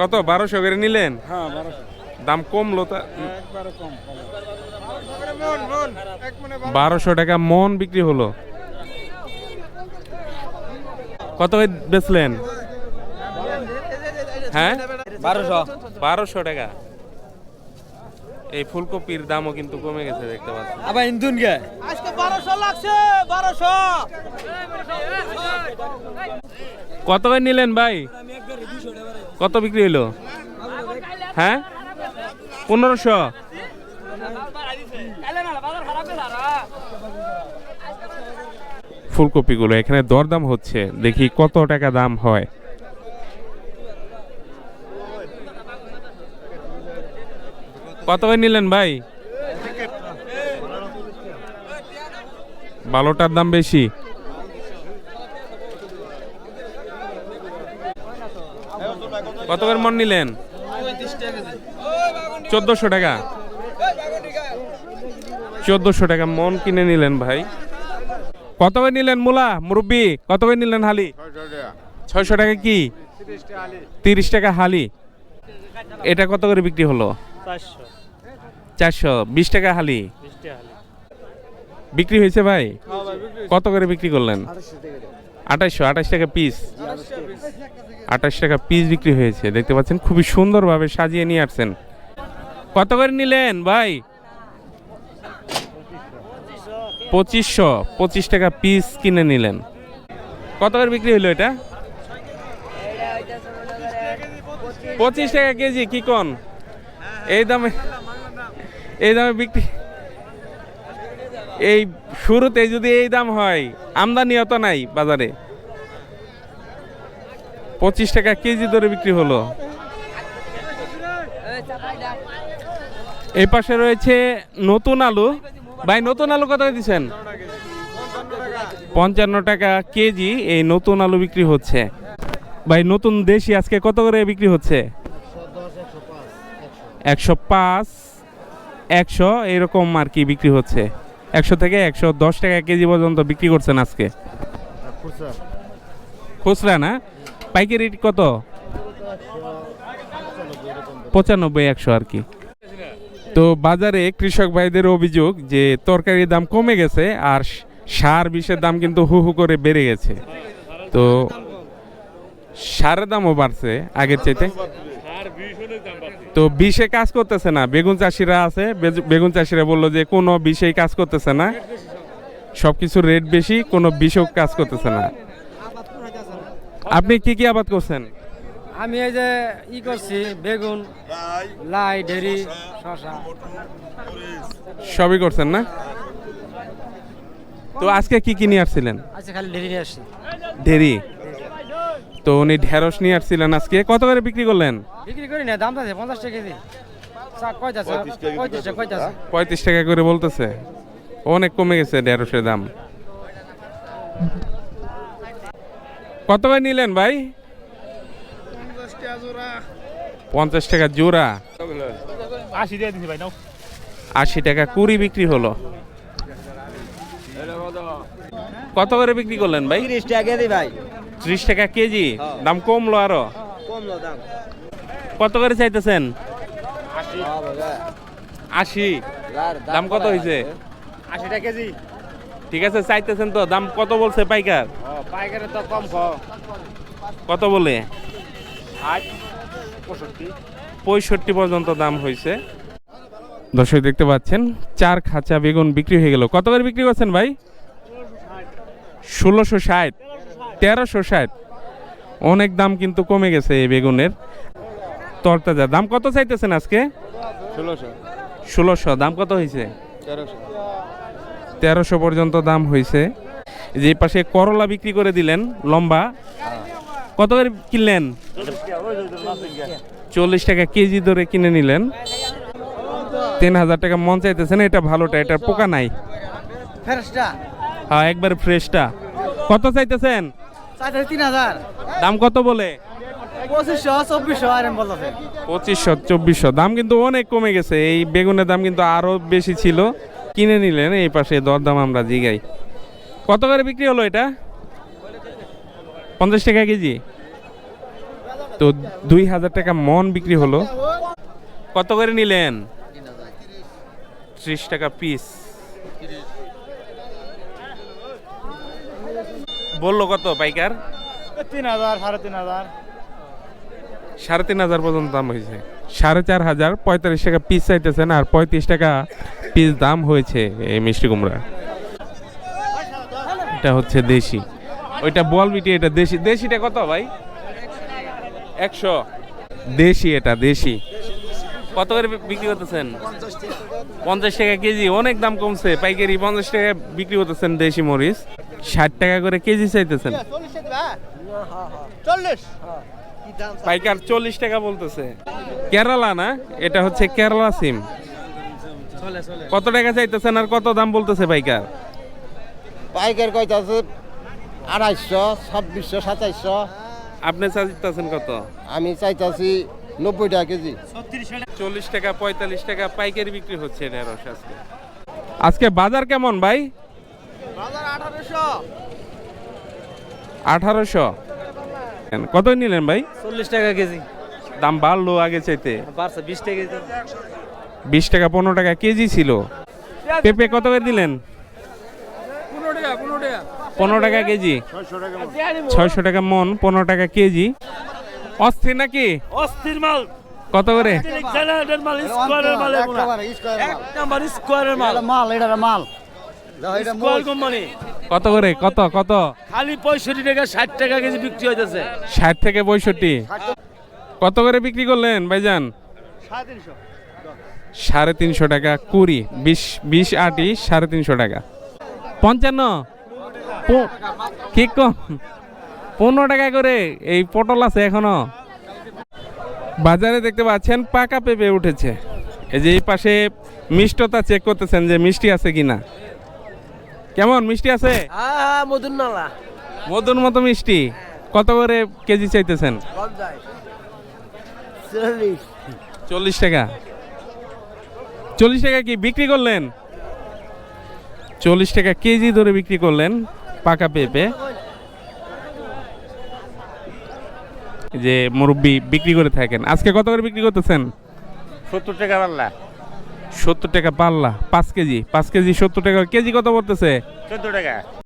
কত বারোশো করে নিলেন? হ্যাঁ দাম কমলো তা বারোশো টাকা মন বিক্রি হলো। কত বেচলেন? হ্যাঁ? বারোশো। বারোশো টাকা। এই ফুলকপির দামও কিন্তু কমে গেছে দেখতে পাচ্ছি আবার ইন্দুন গে আজকে বারোশো লাগছে বারোশো। কত করে নিলেন ভাই? কত বিক্রি হইল? হ্যাঁ? পনেরোশো? ফুলকপিগুলো এখানে দরদাম হচ্ছে। দেখি কত টাকা দাম হয়। কত করে নিলেন ভাই? বারোটার দাম বেশি। কত করে মন নিলেন? চোদ্দশো টাকা। চোদ্দশো টাকা মন কিনে নিলেন ভাই। কত করে নিলেন মুলা মুরব্বি? কত করে নিলেন হালি? ছয়শো টাকা কি? তিরিশ টাকা হালি। এটা কত করে বিক্রি হলো? চারশো। বিশ টাকা হালি। বিক্রি হয়েছে ভাই? কত করে বিক্রি করলেন? আঠাশশো আঠাশ টাকা পিস আঠাশ টাকা পিস বিক্রি হয়েছে, দেখতে পাচ্ছেন, খুবই সুন্দরভাবে সাজিয়ে নিয়ে আসছেন। কত করে নিলেন ভাই? পঁচিশশো, পঁচিশ টাকা পিস কিনে নিলেন। কত করে বিক্রি হলো এটা? পঁচিশ টাকা কেজি, কি কোন? এই দামে এই দামে বিক্রি এই শুরুতে যদি এই দাম হয়, আমদানি অত নাই বাজারে। পঁচিশ টাকা কেজি ধরে বিক্রি হলো। এই পাশে রয়েছে নতুন আলু। ভাই, নতুন আলু কত দিচ্ছেন? পঞ্চান্ন টাকা কেজি এই নতুন আলু বিক্রি হচ্ছে। ভাই, নতুন দেশি আজকে কত করে বিক্রি হচ্ছে? একশো পাঁচ, একশো এরকম আর কি বিক্রি হচ্ছে। একশো থেকে একশো দশ টাকা কেজি পর্যন্ত বিক্রি করছেন আজকে। খুচরা। না? পাইকারি কত? পঁচানব্বই একশো আর কি। তো বাজারে কৃষক ভাইদের অভিযোগ যে তরকারির দাম কমে গেছে আর সার বিষের দাম কিন্তু হু হু করে বেড়ে গেছে। তো সারের দামও বাড়ছে আগের চাইতে। তো বিষে কাজ করতেছে না। বেগুন চাষিরা আছে বেগুন চাষিরা বলল যে কোনো বিষেই কাজ করতেছে না। সব কিছুর রেট বেশি কোনো বিষও কাজ করতেছে না। আপনি কি কি আবাদ করছেন? আমি এই যে ই করছি বেগুন লাই ঢেরি শশা সবই করছেন না? তো আজকে কি কি নিয়ে আসছিলেন? আচ্ছা খালি ঢেরি নিয়ে আসছি। ঢেরি তো উনি ঢেঁড়স নিয়ে আসছিলেন আজকে। কত করে বিক্রি করলেন? বিক্রি করি না দাম আছে পঞ্চাশ টাকা কেজি। পঁয়ত্রিশ টাকা করে বলতেছে। অনেক কমে গেছে ঢেঁড়সের দাম। কত করে নিলেন ভাই? পঞ্চাশ টাকা জোড়া। আশি দিয়ে দিছি ভাই নাও। আশি টাকা কুড়ি বিক্রি হলো। কত করে বিক্রি করলেন ভাই? তিরিশ টাকা ভাই। ত্রিশ টাকা কেজি। দাম কমলো আরও? কমলো দাম। কত করে চাইতেছেন? আশি। দাম কত হয়েছে আশি টাকা কেজি। ঠিক আছে চাইতেছেন তো। দাম কত বলছে পাইকার? পাইকারে তো কম কম কত বলে? পঁয়ষট্টি। পঁয়ষট্টি পর্যন্ত দাম হয়েছে দর্শক দেখতে পাচ্ছেন চার খাঁচা বেগুন বিক্রি হয়ে গেল। কত করে বিক্রি করছেন ভাই? ষোলোশো ষাট। তেরোশো ষাট। অনেক দাম কিন্তু কমে গেছে এই বেগুনের। তরতাজা। দাম কত চাইতেছেন আজকে? ষোলোশো। দাম কত হয়েছে তেরোশো। তেরোশো পর্যন্ত দাম হয়েছে যে পাশে করলা বিক্রি করে দিলেন লম্বা। কত করে কিনলেন? চল্লিশ টাকা কেজি ধরে কিনে নিলেন। তিন হাজার টাকা মন চাইতেছেন এটা ভালোটা এটার পোকা নাই। হ্যাঁ একবার ফ্রেশটা। কত চাইতেছেন? তিন হাজার। দাম কত বলে? পঁচিশশো চব্বিশশো আর বলতে পঁচিশশো চব্বিশশো। দাম কিন্তু অনেক কমে গেছে। এই বেগুনের দাম কিন্তু আরও বেশি ছিল। কিনে নিলেন এই পাশে দরদাম আমরা জিগাই। কত করে বিক্রি হলো এটা? পঞ্চাশ টাকা কেজি? তো দুই হাজার টাকা মন বিক্রি হলো। কত করে নিলেন? ত্রিশ টাকা পিস বলল কত পাইকার? তিন হাজার সাড়ে তিন হাজার। সাড়ে তিন হাজার পর্যন্ত দাম হয়েছে। সাড়ে চার হাজার পঁয়তাল্লিশ টাকা পিস চাইতেছেন আর পঁয়ত্রিশ টাকা পিস দাম হয়েছে এই মিষ্টি কুমড়া। এটা হচ্ছে দেশি। ওইটা বল বিটি এটা দেশি। দেশিটা কত ভাই? একশো। দেশি এটা দেশি। কত করে বিক্রি করতেছেন? পঞ্চাশ টাকা। কেজি অনেক দাম কমছে। পাইকারি পঞ্চাশ টাকা বিক্রি করতেছেন দেশি মরিচ। ষাট টাকা করে কেজি চাইতেছেন? চল্লিশ পাইকার চল্লিশ টাকা বলতেছে। কেরালা না? এটা হচ্ছে কেরালা সিম। কত টাকা চাইতেছেন আর কত দাম বলতেছে পাইকার? পাইকার কইতাছে আড়াইশো ছাব্বিশশো সাতাইশশো। আপনি চাইতেছেন কত? আমি চাইতাছি নব্বই টাকা কেজি। চল্লিশ টাকা পঁয়তাল্লিশ টাকা পাইকারি বিক্রি হচ্ছে আজকে বাজার কেমন ভাই? আঠারোশো। কত নিলেন ভাই? চল্লিশ টাকা কেজি। দাম বাড়লো আগে চাইতে। বাড়ছে বিশ টাকা বিশ টাকা পনেরো টাকা কেজি ছিল। পেঁপে কত করে দিলেন? পনেরো টাকা কেজি। ছয়শো টাকা মন। পনেরো টাকা কেজি। অস্থির নাকি? অস্থির মাল। কত করে? মাল স্কোয়ারের মাল এক নাম্বার স্কোয়ারের মাল। মাল এটা মাল। কত করে? কত কত? খালি পঁয়ষট্টি টাকা ষাট টাকা কেজি বিক্রি হইতেছে। ষাট থেকে পঁয়ষট্টি? কত করে বিক্রি করলেন ভাইজান? সাড়ে তিনশো। টাকা কুড়ি। বিশ বিশ আটি সাড়ে তিনশো টাকা। পঞ্চান্ন? কি কম? পনেরো টাকা করে। এই পটল আছে এখনও। বাজারে দেখতে পাচ্ছেন পাকা পেঁপে উঠেছে। এই যে এই পাশে মিষ্টতা চেক করতেছেন যে মিষ্টি আছে কিনা। কেমন মিষ্টি আছে? মধুর নালা। মধুর মতো মিষ্টি। কত করে কেজি চাইতেছেন? চল্লিশ টাকা। চল্লিশ টাকা কি বিক্রি করলেন? চল্লিশ টাকা কেজি ধরে বিক্রি করলেন পাকা পেঁপে। যে মুরব্বি বিক্রি করে থাকেন। আজকে কত করে বিক্রি করতেছেন? সত্তর টাকা পাল্লা। সত্তর টাকা পাল্লা পাঁচ কেজি পাঁচ কেজি সত্তর টাকা কেজি কত পড়তেছে? টাকা।